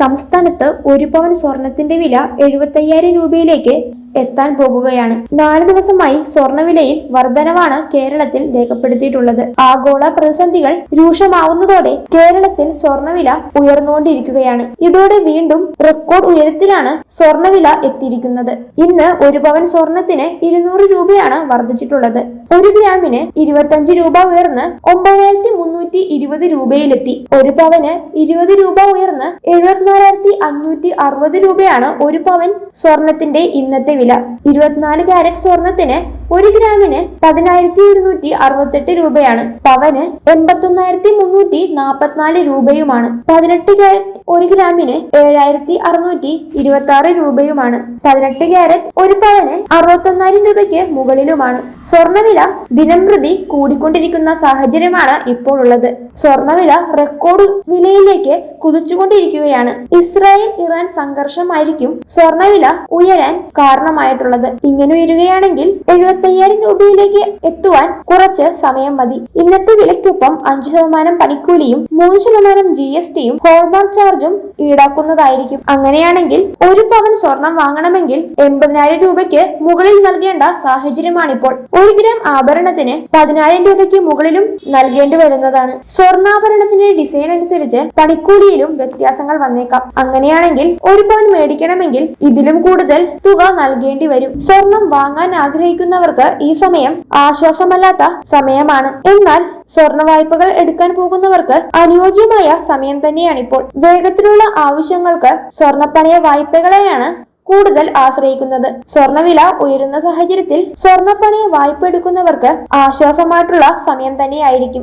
സംസ്ഥാനത്ത് ഒരു പവൻ സ്വർണത്തിന്റെ വില എഴുപത്തയ്യായിരം രൂപയിലേക്ക് എത്താൻ പോകുകയാണ്. നാല് ദിവസമായി സ്വർണവിലയിൽ വർധനവാണ് കേരളത്തിൽ രേഖപ്പെടുത്തിയിട്ടുള്ളത്. ആഗോള പ്രതിസന്ധികൾ രൂക്ഷമാവുന്നതോടെ കേരളത്തിൽ സ്വർണവില ഉയർന്നുകൊണ്ടിരിക്കുകയാണ്. ഇതോടെ വീണ്ടും റെക്കോർഡ് ഉയരത്തിലാണ് സ്വർണവില എത്തിയിരിക്കുന്നത്. ഇന്ന് ഒരു പവൻ സ്വർണത്തിന് ഇരുന്നൂറ് രൂപയാണ് വർദ്ധിച്ചിട്ടുള്ളത്. ഒരു ഗ്രാമിന് ഇരുപത്തഞ്ച് രൂപ ഉയർന്ന് ഒമ്പതിനായിരത്തി മുന്നൂറ്റി ഇരുപത് രൂപയിലെത്തി. ഒരു പവന് ഇരുപത് രൂപ ഉയർന്ന് എഴുപത്തിനാലായിരത്തി അഞ്ഞൂറ്റി അറുപത് രൂപയാണ് ഒരു പവൻ സ്വർണത്തിന്റെ ഇന്നത്തെ വില. ഇരുപത്തിനാല് കാരറ്റ് സ്വർണത്തിന് ഒരു ഗ്രാമിന് പതിനായിരത്തി ഒരുന്നൂറ്റി അറുപത്തെട്ട് രൂപയാണ്. പവന് എൺപത്തൊന്നായിരത്തി മുന്നൂറ്റി നാൽപ്പത്തിനാല് രൂപയുമാണ്. പതിനെട്ട് ക്യാരറ്റ് ഒരു ഗ്രാമിന് ഏഴായിരത്തി അറുന്നൂറ്റി ഇരുപത്തി ആറ് രൂപയുമാണ്. പതിനെട്ട് ക്യാരറ്റ് ഒരു പവന് അറുപത്തൊന്നായിരം രൂപയ്ക്ക് മുകളിലുമാണ്. സ്വർണവില ദിനം പ്രതി കൂടിക്കൊണ്ടിരിക്കുന്ന സാഹചര്യമാണ് ഇപ്പോൾ ഉള്ളത് സ്വർണവില റെക്കോർഡ് വിലയിലേക്ക് കുതിച്ചുകൊണ്ടിരിക്കുകയാണ്. ഇസ്രായേൽ ഇറാൻ സംഘർഷമായിരിക്കും സ്വർണവില ഉയരാൻ കാരണമായിട്ടുള്ളത്. ഇങ്ങനെ ഉയരുകയാണെങ്കിൽ എഴുപത്തയ്യായിരം രൂപയിലേക്ക് എത്തുവാൻ കുറച്ച് സമയം മതി. ഇന്നത്തെ വിലയ്ക്കൊപ്പം അഞ്ചു ശതമാനം പണിക്കൂലിയും മൂന്ന് ശതമാനം ജി എസ് ടിയും ഹോൾമാർക്ക് ചാർജും ഈടാക്കുന്നതായിരിക്കും. അങ്ങനെയാണെങ്കിൽ ഒരു പവൻ സ്വർണം വാങ്ങണമെങ്കിൽ എൺപതിനായിരം രൂപയ്ക്ക് മുകളിൽ നൽകേണ്ട സാഹചര്യമാണിപ്പോൾ. ഒരു ഗ്രാം ആഭരണത്തിന് പതിനായിരം രൂപയ്ക്ക് മുകളിലും നൽകേണ്ടി വരുന്നതാണ്. സ്വർണാഭരണത്തിന്റെ ഡിസൈൻ അനുസരിച്ച് പണിക്കൂലിയിലും വ്യത്യാസങ്ങൾ വന്നേക്കാം. അങ്ങനെയാണെങ്കിൽ ഒരു പവൻ മേടിക്കണമെങ്കിൽ ഇതിലും കൂടുതൽ തുക നൽകേണ്ടി വരും. സ്വർണം വാങ്ങാൻ ആഗ്രഹിക്കുന്നവർക്ക് ഈ സമയം ആശ്വാസമല്ലാത്ത സമയമാണ്. എന്നാൽ സ്വർണ വായ്പകൾ എടുക്കാൻ പോകുന്നവർക്ക് അനുയോജ്യമായ സമയം തന്നെയാണ് ഇപ്പോൾ. വേഗത്തിലുള്ള ആവശ്യങ്ങൾക്ക് സ്വർണപ്പണയ വായ്പകളെയാണ് കൂടുതൽ ആശ്രയിക്കുന്നത്. സ്വർണവില ഉയരുന്ന സാഹചര്യത്തിൽ സ്വർണപ്പണയ വായ്പ എടുക്കുന്നവർക്ക് ആശ്വാസമായിട്ടുള്ള സമയം തന്നെയായിരിക്കും.